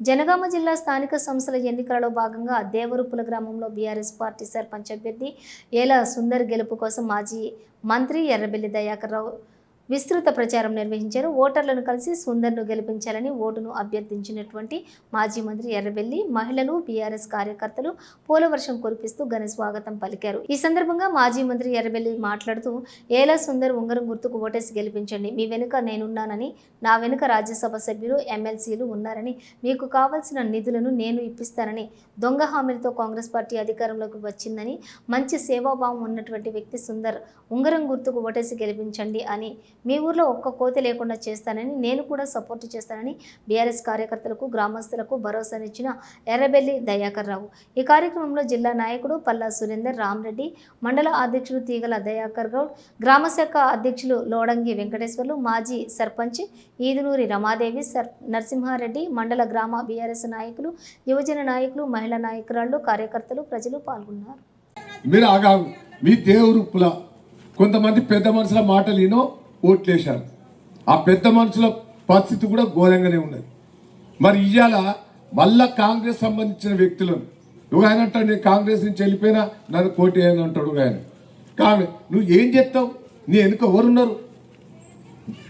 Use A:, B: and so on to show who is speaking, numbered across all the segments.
A: జనగామ జిల్లా స్థానిక సంస్థల ఎన్నికలలో భాగంగా దేవరుపుల గ్రామంలో బీఆర్ఎస్ పార్టీ సర్పంచ్ అభ్యర్థి ఏల సుందర్ గెలుపు కోసం మాజీ మంత్రి ఎర్రబెల్లి దయాకర్ రావు విస్తృత ప్రచారం నిర్వహించారు. ఓటర్లను కలిసి సుందర్ను గెలిపించాలని ఓటును అభ్యర్థించినటువంటి మాజీ మంత్రి ఎర్రబెల్లి మహిళలు బీఆర్ఎస్ కార్యకర్తలు పూలవర్షం కురిపిస్తూ ఘన స్వాగతం పలికారు. ఈ సందర్భంగా మాజీ మంత్రి ఎర్రబెల్లి మాట్లాడుతూ ఏలా సుందర్ ఉంగరం గుర్తుకు ఓటేసి గెలిపించండి. మీ వెనుక నేనున్నానని నా వెనుక రాజ్యసభ సభ్యులు ఎమ్మెల్సీలు ఉన్నారని మీకు కావలసిన నిధులను నేను ఇప్పిస్తానని దొంగ హామీలతో కాంగ్రెస్ పార్టీ అధికారంలోకి వచ్చిందని మంచి సేవాభావం ఉన్నటువంటి వ్యక్తి సుందర్ ఉంగరం గుర్తుకు ఓటేసి గెలిపించండి అని మీ ఊర్లో ఒక్క కోతి లేకుండా చేస్తానని నేను కూడా సపోర్ట్ చేస్తానని బీఆర్ఎస్ కార్యకర్తలకు గ్రామస్తులకు భరోసానిచ్చిన ఎర్రబెల్లి దయాకర్ రావు. ఈ కార్యక్రమంలో జిల్లా నాయకుడు పల్లా సురేందర్ రామరెడ్డి మండల అధ్యక్షుడు తీగల దయాకర్ గౌడ్ గ్రామశాఖ అధ్యక్షులు లోడంగి వెంకటేశ్వర్లు మాజీ సర్పంచ్ ఈదునూరి రమాదేవి సర్ నరసింహారెడ్డి మండల గ్రామ బీఆర్ఎస్ నాయకులు యువజన నాయకులు మహిళా నాయకురాళ్ళు కార్యకర్తలు ప్రజలు పాల్గొన్నారు.
B: మీరు ఆగా మీ దేవుడు కొంతమంది పెద్ద మనుషుల మాటలు ఓట్లేశారు ఆ పెద్ద మనుషుల పరిస్థితి కూడా ఘోరంగానే ఉన్నది. మరి ఇవాళ మళ్ళా కాంగ్రెస్ సంబంధించిన వ్యక్తులను నువ్వు ఆయన అంటాడు నేను కాంగ్రెస్ నుంచి వెళ్ళిపోయినా నన్ను కోటి అని అంటాడు ఆయన. కాంగ్రెస్ నువ్వు ఏం చెప్తావు నీ వెనుక ఎవరున్నారు?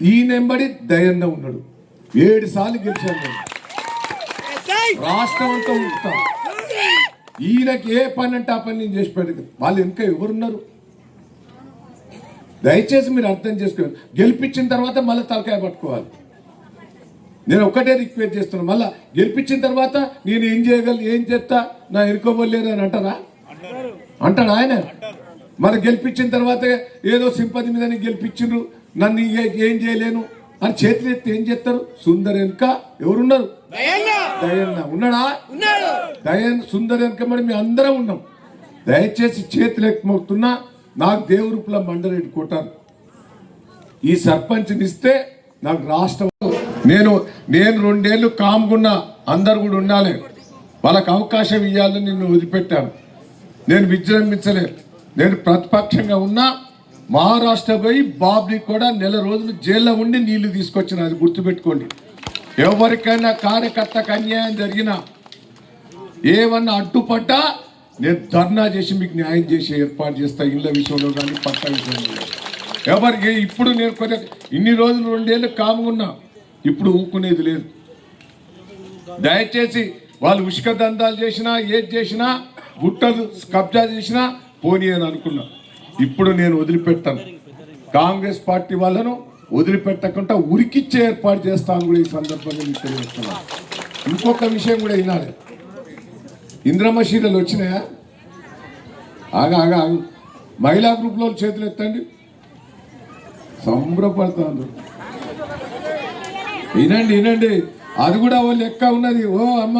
B: ఈ నెంబడి దయన్న ఉన్నాడు. ఏడు సార్లు గెలిచాను నేను. రాష్ట్రం అంతా ఈయనకి ఏ పని అంటే ఆ పని నేను చేసి పెడతాను వాళ్ళు ఇంకా ఎవరున్నారు? దయచేసి మీరు అర్థం చేసుకోండి గెలిపించిన తర్వాత మళ్ళీ తలకాయ పట్టుకోవాలి. నేను ఒక్కటే రిక్వెస్ట్ చేస్తున్నాను మళ్ళీ గెలిపించిన తర్వాత నేను ఏం చేయగలను ఏం చేస్తా నా ఎరుకోబోలేరు అని అంటారా? అంటాడు ఆయన? మరి గెలిపించిన తర్వాత ఏదో సింపతి మీద గెలిపించిండ్రు నన్ను ఏ- చేయలేను అని చేతులు ఎత్తి ఏం చేస్తారు? సుందర్ వెనుక ఎవరున్నారు? దయన్న! ఉన్నాడా? దయన్ సుందర్ వెనుక మరి మీ అందరం ఉన్నాం. దయచేసి చేతులు ఎక్కమవుతున్నా నాకు దేవరూపుల మండరెడ్డి కొట్టారు. ఈ సర్పంచ్ని ఇస్తే నాకు రాష్ట్రం నేను నేను రెండేళ్ళు కామ్గున్నా అందరు కూడా ఉండాలి. వాళ్ళకి అవకాశం ఇవ్వాలని నిన్ను వదిలిపెట్టాను. నేను విజృంభించలేదు. నేను ప్రతిపక్షంగా ఉన్నా మహారాష్ట్ర పోయి బాబ్ని కూడా నెల రోజులు జైల్లో ఉండి నీళ్ళు తీసుకొచ్చిన అది గుర్తుపెట్టుకోండి. ఎవరికైనా కార్యకర్తకు అన్యాయం జరిగినా ఏమన్నా అడ్డుపడ్డా నేను ధర్నా చేసి మీకు న్యాయం చేసి ఏర్పాటు చేస్తా ఇళ్ళ విషయంలో కానీ పట్ట విషయంలో కానీ. ఎవరికి ఇప్పుడు నేను కొద్దిగా ఇన్ని రోజులు రెండేళ్ళు కాముకున్నా ఇప్పుడు ఊకునేది లేదు. దయచేసి వాళ్ళు ఉష్క దందాలు చేసినా ఏది చేసినా గుట్టలు కబ్జా చేసినా పోనీ అని అనుకున్నా. ఇప్పుడు నేను వదిలిపెట్టాను. కాంగ్రెస్ పార్టీ వాళ్ళను వదిలిపెట్టకుండా ఉరికిచ్చే ఏర్పాటు చేస్తాను కూడా ఈ సందర్భంగా మీకు తెలియజేస్తున్నాను. ఇంకొక విషయం కూడా వినాలి. ఇంద్రమ్మ చీరలు వచ్చినాయా? ఆగా ఆగా మహిళా గ్రూప్లో చేతులు ఎత్తండి. సంబరపడుతుంది వినండి వినండి. అది కూడా వాళ్ళు లెక్క ఉన్నది. ఓ అమ్మ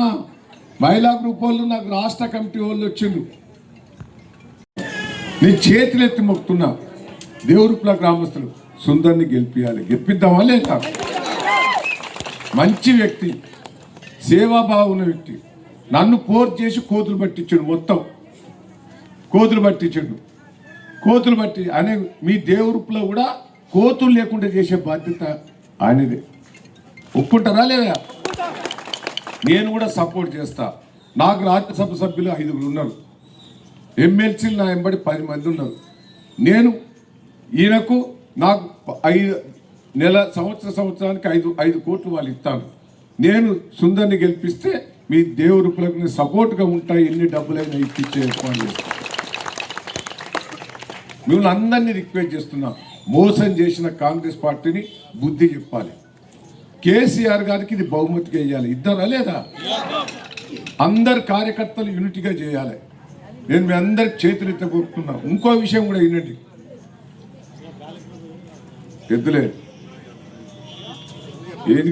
B: మహిళా గ్రూప్ వాళ్ళు నాకు రాష్ట్ర కమిటీ వాళ్ళు వచ్చిండు నేను చేతులు ఎత్తి మొక్కుతున్నా. దేవురుపుల గ్రామస్తులు సుందర్ని గెలిపించాలి గెలిపిద్దామా లేదా? మంచి వ్యక్తి సేవాభావం ఉన్న వ్యక్తి. నన్ను కోర్ చేసి కోతులు పట్టించాడు మొత్తం. కోతులు పట్టించాడు. కోతులు పట్టి అనే మీ దేవురుపులో కూడా కోతులు లేకుండా చేసే బాధ్యత ఆయనదే. ఒప్పుకుంటారా లేదా? నేను కూడా సపోర్ట్ చేస్తా. నాకు రాజ్యసభ సభ్యులు ఐదుగురు ఉన్నారు. ఎమ్మెల్సీలు నా వెంబడి పది మంది ఉన్నారు. నేను ఈయనకు నాకు ఐదు నెల సంవత్సర సంవత్సరానికి ఐదు ఐదు కోట్లు వాళ్ళు ఇస్తాను. నేను సుందర్ని గెలిపిస్తే మీ దేవుడి నేను సపోర్ట్గా ఉంటాయి ఎన్ని డబ్బులైనా ఇప్పించే ఏర్పాటు చేస్తాం. మిమ్మల్ని అందరినీ రిక్వెస్ట్ చేస్తున్నా. మోసం చేసిన కాంగ్రెస్ పార్టీని బుద్ధి చెప్పాలి. కేసీఆర్ గారికి ఇది బహుమతిగా వేయాలి ఇద్దరా లేదా? అందరు కార్యకర్తలు యూనిట్గా చేయాలి. నేను మీ అందరికి చేతులు ఎత్తగొట్టుకున్నా ఇంకో విషయం కూడా వినండి. ఎద్దులే. ఏది